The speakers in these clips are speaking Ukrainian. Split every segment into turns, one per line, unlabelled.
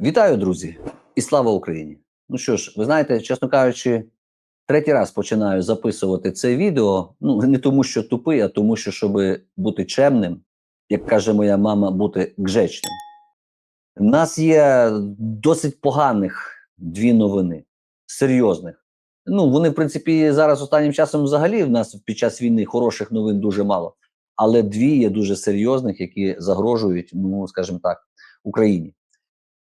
Вітаю, друзі, і слава Україні! Ну що ж, ви знаєте, чесно кажучи, третій раз починаю записувати це відео. Ну не тому, що тупий, а тому, що щоб бути чемним, як каже моя мама, бути гжечним. У нас є досить поганих дві новини, серйозних. Ну, вони, в принципі, зараз останнім часом взагалі в нас під час війни хороших новин дуже мало. Але дві є дуже серйозних, які загрожують, ну скажімо так, Україні.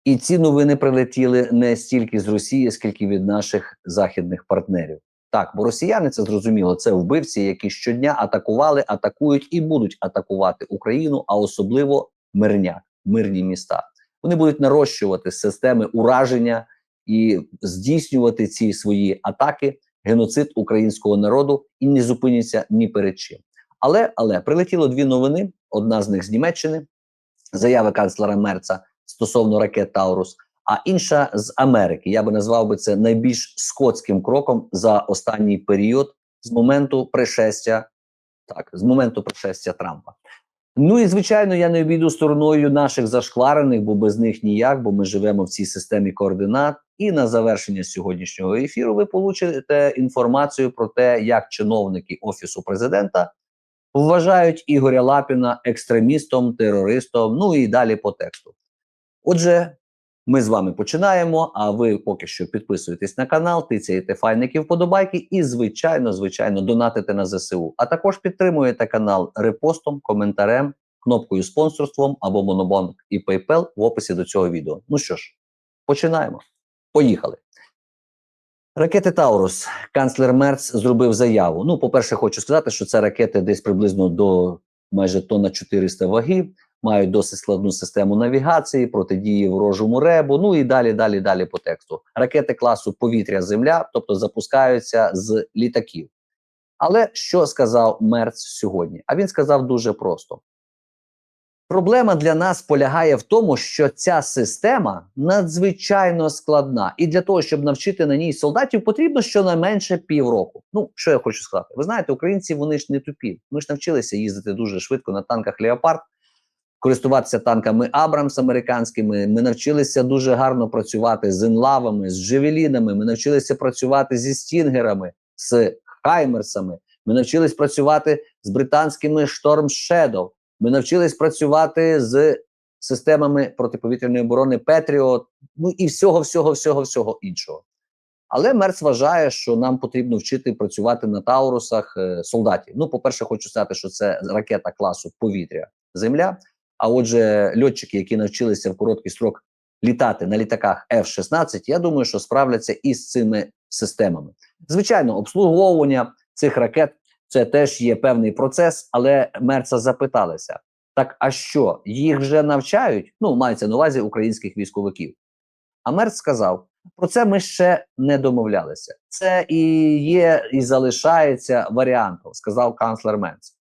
І ці новини прилетіли не стільки з Росії, скільки від наших західних партнерів. Так, бо росіяни це зрозуміло, це вбивці, які щодня атакували, атакують і будуть атакувати Україну, а особливо мирня, мирні міста. Вони будуть нарощувати системи ураження і здійснювати ці свої атаки, геноцид українського народу і не зупиняться ні перед чим. Але але прилетіло дві новини: одна з них з Німеччини, заяви канцлера Мерца стосовно ракет Таурус, а інша з Америки. Я би назвав би це найбільш скотським кроком за останній період з моменту пришестя, так, з моменту пришестя Трампа. Ну і звичайно, я не обійду стороною наших зашкварених, бо без них ніяк, бо ми живемо в цій системі координат. І на завершення сьогоднішнього ефіру ви получите інформацію про те, як чиновники офісу президента вважають Ігоря Лапіна екстремістом, терористом. Ну і далі по тексту. Отже, ми з вами починаємо. А ви поки що підписуєтесь на канал, тицяєте файники вподобайки і, звичайно, звичайно, донатите на ЗСУ. А також підтримуєте канал репостом, коментарем, кнопкою спонсорством або Монобанк і PayPal в описі до цього відео. Ну що ж, починаємо. Поїхали. Ракети Таурус. Канцлер Мерц зробив заяву. Ну, по-перше, хочу сказати, що це ракети десь приблизно до майже тонна 400 ваги мають досить складну систему навігації, протидії ворожому ребу. Ну і далі, далі, далі по тексту. Ракети класу повітря-земля, тобто запускаються з літаків. Але що сказав Мерц сьогодні? А він сказав дуже просто: проблема для нас полягає в тому, що ця система надзвичайно складна, і для того, щоб навчити на ній солдатів, потрібно щонайменше півроку. Ну, що я хочу сказати, ви знаєте, українці вони ж не тупі. Ми ж навчилися їздити дуже швидко на танках Леопард користуватися танками Абрамс американськими. Ми навчилися дуже гарно працювати з інлавами, з джевелінами. Ми навчилися працювати зі стінгерами, з хаймерсами. Ми навчились працювати з британськими Storm Shadow. Ми навчились працювати з системами протиповітряної оборони Patriot, ну і всього, всього, всього, всього іншого. Але Мерц вважає, що нам потрібно вчити працювати на Таурусах е, солдатів. Ну, по-перше, хочу сказати, що це ракета класу повітря Земля. А отже, льотчики, які навчилися в короткий строк літати на літаках F-16, я думаю, що справляться із цими системами. Звичайно, обслуговування цих ракет це теж є певний процес, але мерца запиталися: так, а що їх вже навчають? Ну, мається на увазі українських військовиків. А Мерц сказав: про це ми ще не домовлялися. Це і є, і залишається варіантом, сказав канцлер Мерц.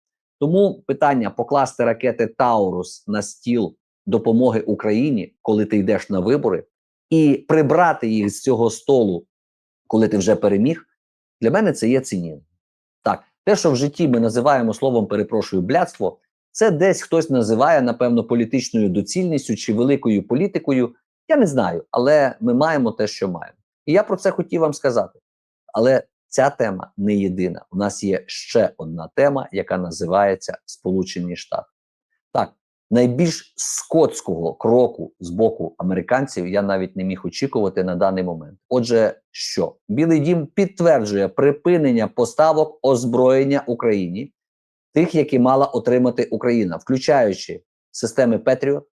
Тому питання покласти ракети Таурус на стіл допомоги Україні, коли ти йдеш на вибори, і прибрати їх з цього столу, коли ти вже переміг, для мене це є цинізм. Так, те, що в житті ми називаємо словом перепрошую блядство, це десь хтось називає, напевно, політичною доцільністю чи великою політикою. Я не знаю, але ми маємо те, що маємо. І я про це хотів вам сказати. Але Ця тема не єдина. У нас є ще одна тема, яка називається Сполучені Штати. Так, найбільш скотського кроку з боку американців я навіть не міг очікувати на даний момент. Отже, що Білий Дім підтверджує припинення поставок озброєння Україні, тих, які мала отримати Україна, включаючи системи Петріот,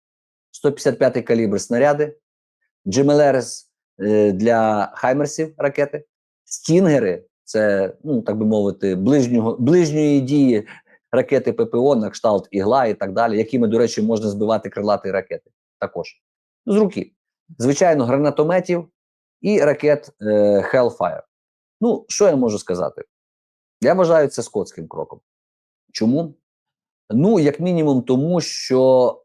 155 калібр снаряди, Джимелерес е, для Хаймерсів ракети, Стінгери це, ну так би мовити, ближнього ближньої дії ракети ППО на кшталт ігла і так далі, якими, до речі, можна збивати крилаті ракети. Також з руки. Звичайно, гранатометів і ракет е, Hellfire. Ну, що я можу сказати? Я вважаю це скотським кроком. Чому? Ну, як мінімум, тому що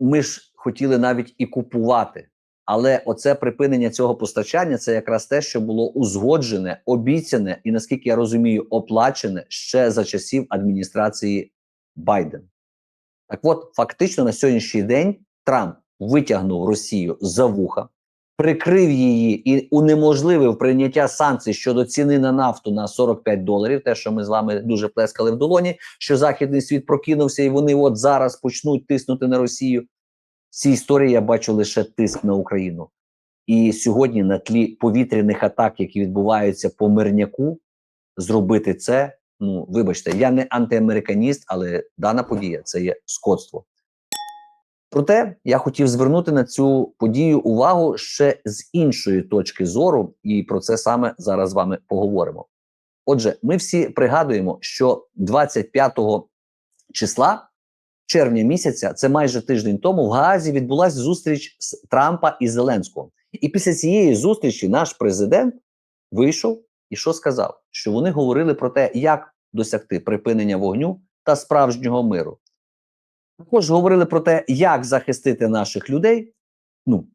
ми ж хотіли навіть і купувати але оце припинення цього постачання це якраз те, що було узгоджене, обіцяне і наскільки я розумію, оплачене ще за часів адміністрації Байден. Так, от фактично на сьогоднішній день Трамп витягнув Росію за вуха, прикрив її і унеможливив прийняття санкцій щодо ціни на нафту на 45 доларів. Те, що ми з вами дуже плескали в долоні, що західний світ прокинувся, і вони от зараз почнуть тиснути на Росію. Цій історії я бачу лише тиск на Україну. І сьогодні, на тлі повітряних атак, які відбуваються по мирняку, зробити це. Ну, вибачте, я не антиамериканіст, але дана подія це є скотство. Проте я хотів звернути на цю подію увагу ще з іншої точки зору, і про це саме зараз з вами поговоримо. Отже, ми всі пригадуємо, що 25 числа червня місяця, це майже тиждень тому, в Гаазі відбулася зустріч з Трампа і Зеленського. І після цієї зустрічі наш президент вийшов і що сказав? Що вони говорили про те, як досягти припинення вогню та справжнього миру. Також говорили про те, як захистити наших людей. Ну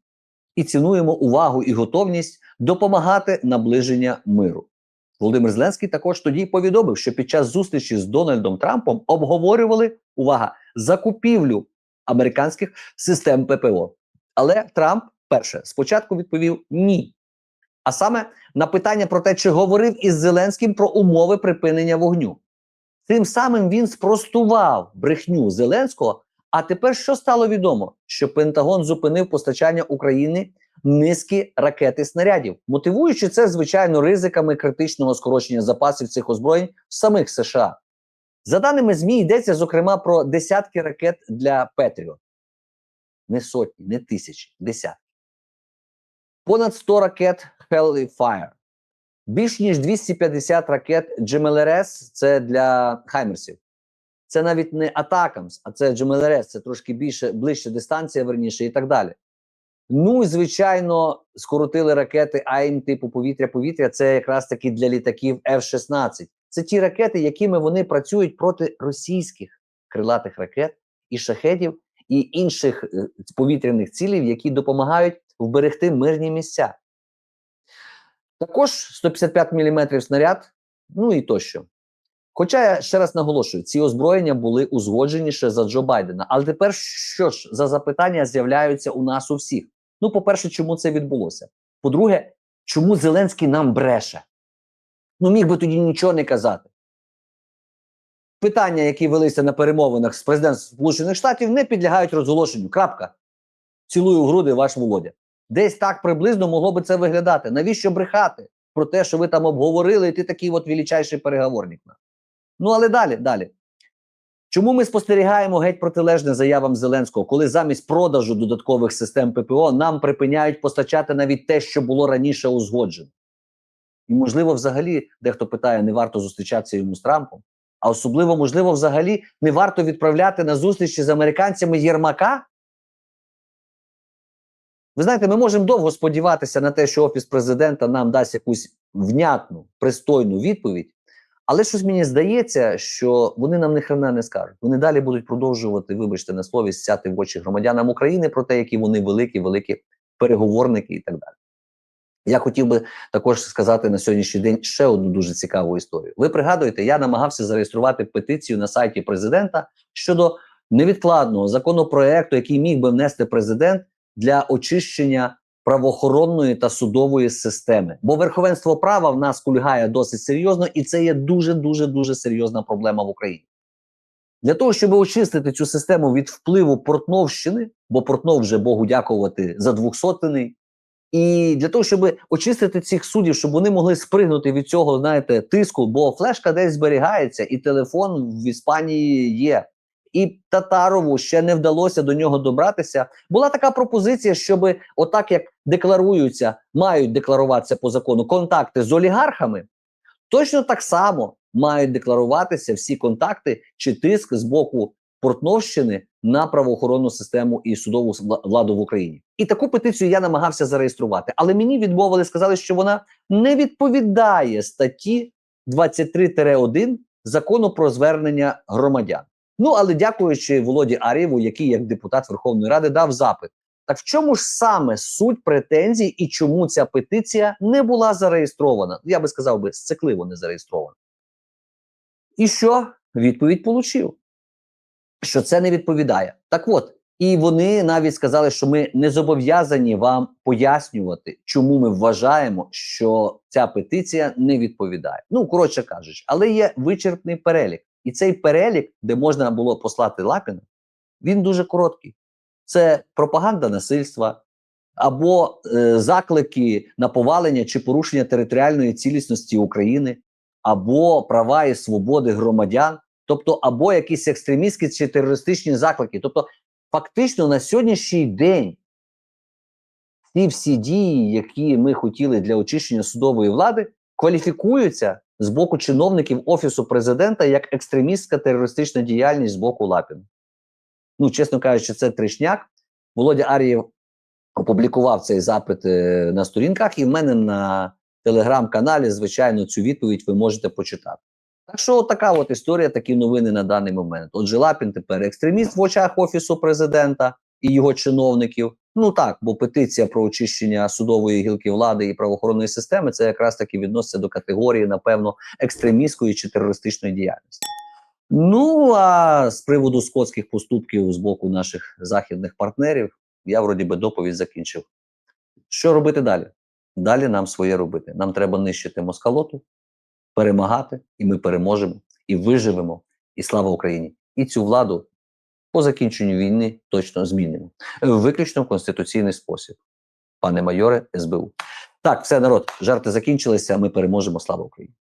і цінуємо увагу і готовність допомагати наближення миру. Володимир Зеленський також тоді повідомив, що під час зустрічі з Дональдом Трампом обговорювали увага закупівлю американських систем ППО. Але Трамп перше спочатку відповів ні. А саме на питання про те, чи говорив із Зеленським про умови припинення вогню. Тим самим він спростував брехню Зеленського. А тепер що стало відомо? Що Пентагон зупинив постачання України низки ракет і снарядів, мотивуючи це, звичайно, ризиками критичного скорочення запасів цих озброєнь в самих США. За даними ЗМІ, йдеться зокрема про десятки ракет для Петріот. Не сотні, не тисячі, десятки. Понад 100 ракет Hellfire. Більш ніж 250 ракет GMLRS – це для Хаймерсів. Це навіть не Атакамс, а це GMLRS, це трошки більше, ближче дистанція, верніше, і так далі. Ну і звичайно, скоротили ракети АІМ типу повітря-повітря. Це якраз таки для літаків F-16. Це ті ракети, якими вони працюють проти російських крилатих ракет і шахедів, і інших е, повітряних цілів, які допомагають вберегти мирні місця. Також 155 мм снаряд, ну і тощо. Хоча я ще раз наголошую, ці озброєння були узгоджені за Джо Байдена. Але тепер що ж за запитання з'являються у нас у всіх? Ну, по-перше, чому це відбулося? По-друге, чому Зеленський нам бреше? Ну, міг би тоді нічого не казати. Питання, які велися на перемовинах з президентом Сполучених Штатів, не підлягають розголошенню. Крапка. Цілую груди ваш Володя. Десь так приблизно могло би це виглядати. Навіщо брехати про те, що ви там обговорили, і ти такий от величайший переговорник? Ну, але далі, далі. Чому ми спостерігаємо геть протилежне заявам Зеленського, коли замість продажу додаткових систем ППО нам припиняють постачати навіть те, що було раніше узгоджено? І, можливо, взагалі, дехто питає, не варто зустрічатися йому з Трампом, а особливо, можливо, взагалі не варто відправляти на зустрічі з американцями Єрмака? Ви знаєте, ми можемо довго сподіватися на те, що Офіс президента нам дасть якусь внятну, пристойну відповідь. Але щось мені здається, що вони нам ні хрена не скажуть. Вони далі будуть продовжувати, вибачте, на слові сяти в очі громадянам України про те, які вони великі, великі переговорники і так далі. Я хотів би також сказати на сьогоднішній день ще одну дуже цікаву історію. Ви пригадуєте, я намагався зареєструвати петицію на сайті президента щодо невідкладного законопроекту, який міг би внести президент для очищення правоохоронної та судової системи. Бо верховенство права в нас кульгає досить серйозно, і це є дуже дуже дуже серйозна проблема в Україні. Для того, щоб очистити цю систему від впливу Портновщини, бо Портнов вже Богу дякувати за двохсотений, і для того, щоб очистити цих суддів, щоб вони могли спригнути від цього, знаєте, тиску, бо флешка десь зберігається, і телефон в Іспанії є. І Татарову ще не вдалося до нього добратися. Була така пропозиція, щоб отак як декларуються, мають декларуватися по закону контакти з олігархами, точно так само мають декларуватися всі контакти чи тиск з боку Портновщини на правоохоронну систему і судову владу в Україні. І таку петицію я намагався зареєструвати, але мені відмовили, сказали, що вона не відповідає статті 23-1 закону про звернення громадян. Ну але дякуючи Володі Арєву, який як депутат Верховної Ради дав запит. Так в чому ж саме суть претензій і чому ця петиція не була зареєстрована? Я би сказав би, сцикливо не зареєстрована. І що відповідь получив? Що це не відповідає. Так от, І вони навіть сказали, що ми не зобов'язані вам пояснювати, чому ми вважаємо, що ця петиція не відповідає. Ну, коротше кажучи, але є вичерпний перелік. І цей перелік, де можна було послати Лапіна, він дуже короткий. Це пропаганда насильства або е, заклики на повалення чи порушення територіальної цілісності України, або права і свободи громадян, тобто або якісь екстремістські чи терористичні заклики. Тобто, фактично на сьогоднішній день ці всі дії, які ми хотіли для очищення судової влади, кваліфікуються з боку чиновників офісу президента як екстремістська терористична діяльність з боку Лапіна. Ну, чесно кажучи, це тришняк. Володя Ар'єв опублікував цей запит е, на сторінках, і в мене на телеграм-каналі, звичайно, цю відповідь ви можете почитати. Так що, така от історія, такі новини на даний момент. Отже, Лапін тепер екстреміст в очах офісу президента і його чиновників. Ну так, бо петиція про очищення судової гілки влади і правоохоронної системи це якраз таки відноситься до категорії, напевно, екстремістської чи терористичної діяльності. Ну а з приводу скотських поступків з боку наших західних партнерів, я вроді би доповідь закінчив. Що робити далі? Далі нам своє робити. Нам треба нищити москалоту, перемагати, і ми переможемо, і виживемо. І слава Україні! І цю владу по закінченню війни точно змінимо. Виключно в конституційний спосіб. Пане майоре СБУ. Так, все народ, жарти закінчилися. Ми переможемо. Слава Україні!